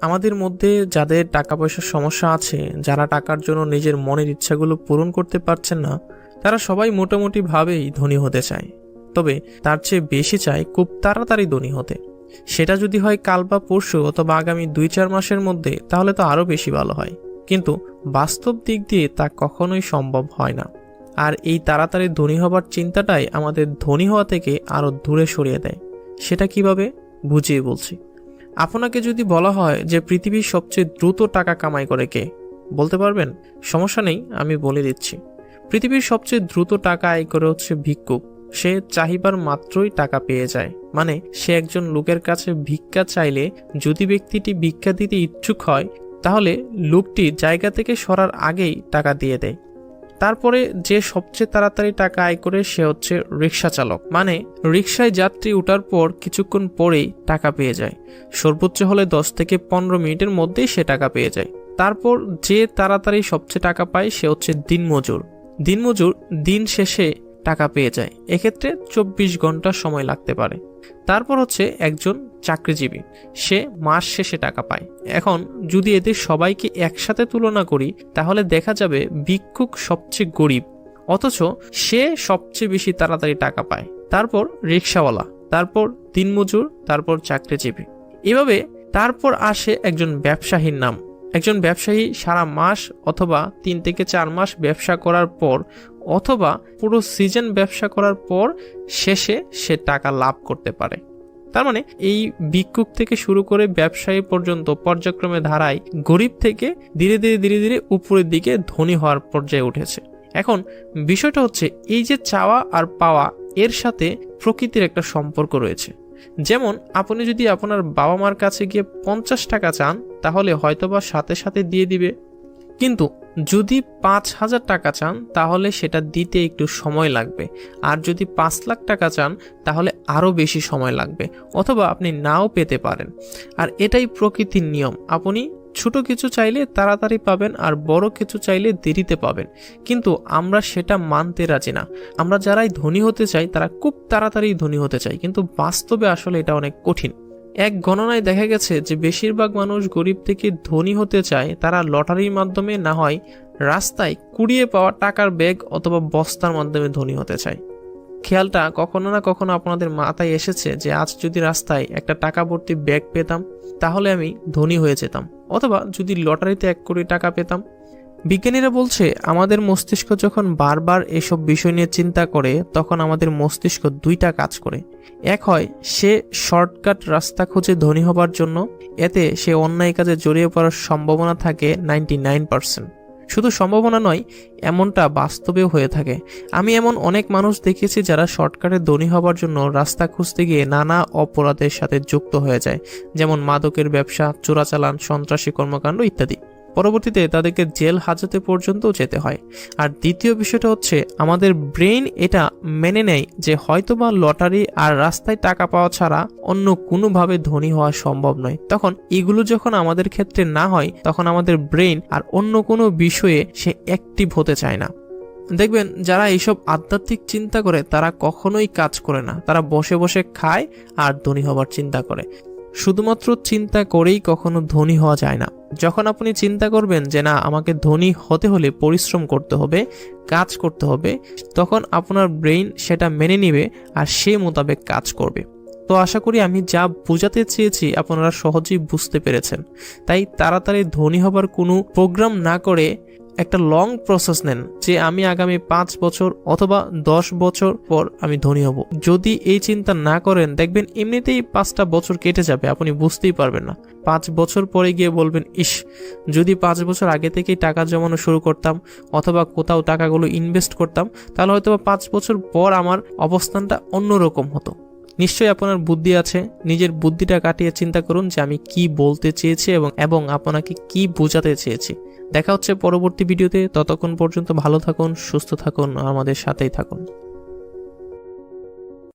আমাদের মধ্যে যাদের টাকা পয়সার সমস্যা আছে, যারা টাকার জন্য নিজের মনের ইচ্ছাগুলো পূরণ করতে পারছেন না, তারা সবাই মোটামুটিভাবেই ধনী হতে চায়। তবে তার চেয়ে বেশি চায় খুব তাড়াতাড়ি ধনী হতে। সেটা যদি হয় কাল বা পরশু অথবা আগামী দুই চার মাসের মধ্যে, তাহলে তো আরও বেশি ভালো হয়। কিন্তু বাস্তব দিক দিয়ে তা কখনোই সম্ভব হয় না। আর এই তাড়াতাড়ি ধনী হবার চিন্তাটাই আমাদের ধনী হওয়া থেকে আরও দূরে সরিয়ে দেয়। সেটা কীভাবে? বুঝিয়ে বলছি। আপনাকে যদি বলা হয় যে পৃথিবীর সবচেয়ে দ্রুত টাকা কামাই করে কে, বলতে পারবেন? সমস্যা নেই, আমি বলে দিচ্ছি। পৃথিবীর সবচেয়ে দ্রুত টাকা আয় করে হচ্ছে ভিক্ষুক সে চাহিবার মাত্রই টাকা পেয়ে যায়। মানে সে একজন লোকের কাছে ভিক্ষা চাইলে যদি ব্যক্তিটি ভিক্ষা দিতে ইচ্ছুক হয়, তাহলে লোকটি জায়গা থেকে সরার আগেই টাকা দিয়ে দেয়। তারপরে যে সবচেয়ে তাড়াতাড়ি টাকা আয় করে সে হচ্ছে রিক্সা চালক। মানে রিক্সায় যাত্রী ওঠার পর কিছুক্ষণ পরেই টাকা পেয়ে যায়। সর্বোচ্চ হলে দশ থেকে পনেরো মিনিটের মধ্যেই সে টাকা পেয়ে যায়। তারপর যে তাড়াতাড়ি সবচেয়ে টাকা পায় সে হচ্ছে দিনমজুর। দিনমজুর দিন শেষে টাকা পেয়ে যায়। এক্ষেত্রে চব্বিশ ঘণ্টা সময় লাগতে পারে। তারপর হচ্ছে একজন চাকরিজীবী। সে মাস শেষে টাকা পায়। এখন যদি এদের সবাইকে একসাথে তুলনা করি, তাহলে দেখা যাবে ভিক্ষুক সবচেয়ে গরিব। অথচ সে সবচেয়ে বেশি তাড়াতাড়ি টাকা পায়। তারপর রিক্সাওয়ালা, তারপর দিনমজুর তারপর চাকরিজীবী। এভাবে তারপর আসে একজন ব্যবসায়ীর নাম। একজন ব্যবসায়ী সারা মাস অথবা তিন থেকে চার মাস ব্যবসা করার পর অথবা পুরো সিজন ব্যবসা করার পর শেষে সে টাকা লাভ করতে পারে। তার মানে এই ভিক্ষুক থেকে শুরু করে ব্যবসায়ী পর্যন্ত পর্যায়ক্রমে ধারায় গরিব থেকে ধীরে ধীরে ধীরে ধীরে উপরের দিকে ধনী হওয়ার পর্যায়ে উঠেছে। এখন বিষয়টা হচ্ছে এই যে চাওয়া আর পাওয়া এর সাথে প্রকৃতির একটা সম্পর্ক রয়েছে। যেমন আপনি যদি আপনার বাবা মার কাছে গিয়ে পঞ্চাশ টাকা চান, তাহলে হয়তোবা সাথে সাথে দিয়ে দিবে। কিন্তু যদি পাঁচ হাজার টাকা চান, তাহলে সেটা দিতে একটু সময় লাগবে। আর যদি পাঁচ লাখ টাকা চান, তাহলে আরও বেশি সময় লাগবে, অথবা আপনি নাও পেতে পারেন। আর এটাই প্রকৃতির নিয়ম। আপনি ছোট কিছু চাইলে তাড়াতাড়ি পাবেন, আর বড় কিছু চাইলে দেরিতে পাবেন। কিন্তু আমরা সেটা মানতে রাজি না। আমরা যারাই ধনী হতে চাই, তারা খুব তাড়াতাড়ি ধনী হতে চাই কিন্তু বাস্তবে আসলে এটা অনেক কঠিন। এক গণনায় দেখা গেছে যে বেশিরভাগ মানুষ গরিব থেকে ধনী হতে চায়, তারা লটারির মাধ্যমে না হয় রাস্তায় কুড়িয়ে পাওয়া টাকার ব্যাগ অথবা বস্তার মাধ্যমে ধনী হতে চায়। খেয়ালটা কখনো না কখনো আপনাদের মাথায় এসেছে যে আজ যদি রাস্তায় একটা টাকা ভর্তি ব্যাগ পেতাম, তাহলে আমি ধনী হয়ে যেতাম, অথবা যদি লটারিতে এক কোটি টাকা পেতাম বিজ্ঞানীরা বলছে, আমাদের মস্তিষ্ক যখন বারবার এসব বিষয় নিয়ে চিন্তা করে, তখন আমাদের মস্তিষ্ক দুইটা কাজ করে। এক হয়, সে শর্টকাট রাস্তা খুঁজে ধনী হবার জন্য, এতে সে অন্যায় কাজে জড়িয়ে পড়ার সম্ভাবনা থাকে নাইনটি নাইন পার্সেন্ট। শুধু সম্ভাবনা নয়, এমনটা বাস্তবেও হয়ে থাকে। আমি এমন অনেক মানুষ দেখেছি যারা শর্টকাটে ধনী হবার জন্য রাস্তা খুঁজতে গিয়ে নানা অপরাধের সাথে যুক্ত হয়ে যায়, যেমন মাদকের ব্যবসা, চোরাচালান, সন্ত্রাসী কর্মকাণ্ড ইত্যাদি। পরবর্তীতে তাদেরকে জেল হাজতে পর্যন্ত যেতে হয়। আর দ্বিতীয় বিষয়টা হচ্ছে, আমাদের ব্রেন এটা মেনে নেয় যে হয়তোবা লটারি আর রাস্তায় টাকা পাওয়া ছাড়া অন্য কোনোভাবে ধনী হওয়া সম্ভব নয়। তখন এগুলো যখন আমাদের ক্ষেত্রে না হয়, তখন আমাদের ব্রেন আর অন্য কোনো বিষয়ে সে অ্যাক্টিভ হতে চায় না। দেখবেন, যারা এইসব আধ্যাত্মিক চিন্তা করে, তারা কখনোই কাজ করে না। তারা বসে বসে খায় আর ধনী হবার চিন্তা করে। শুধুমাত্র চিন্তা করেই কখনো ধনী হওয়া যায় না। যখন আপনি চিন্তা করবেন যে, না, আমাকে ধনী হতে হলে পরিশ্রম করতে হবে, কাজ করতে হবে, তখন আপনার ব্রেইন সেটা মেনে নিবে আর সে মোতাবেক কাজ করবে। তো আশা করি আমি যা বোঝাতে চেয়েছি আপনারা সহজেই বুঝতে পেরেছেন। তাই তাড়াতাড়ি ধনী হবার কোনো প্রোগ্রাম না করে একটা লং প্রসেস নেন যে আমি আগামী পাঁচ বছর অথবা দশ বছর পর আমি ধনী হব। যদি এই চিন্তা না করেন, দেখবেন এমনিতেই পাঁচটা বছর কেটে যাবে, আপনি বুঝতেই পারবেন না। পাঁচ বছর পরে গিয়ে বলবেন, ইস, যদি পাঁচ বছর আগে থেকেই টাকা জমানো শুরু করতাম অথবা কোথাও টাকাগুলো ইনভেস্ট করতাম, তাহলে হয়তো পাঁচ বছর পর আমার অবস্থানটা অন্যরকম হতো। নিশ্চয়ই আপনার বুদ্ধি আছে, নিজের বুদ্ধিটা কাটিয়ে চিন্তা করুন যে আমি কি বলতে চেয়েছি এবং এবং আপনাকে কি বোঝাতে চেয়েছি। দেখা হচ্ছে পরবর্তী ভিডিওতে। ততক্ষণ পর্যন্ত ভালো থাকুন সুস্থ থাকুন আমাদের সাথেই থাকুন।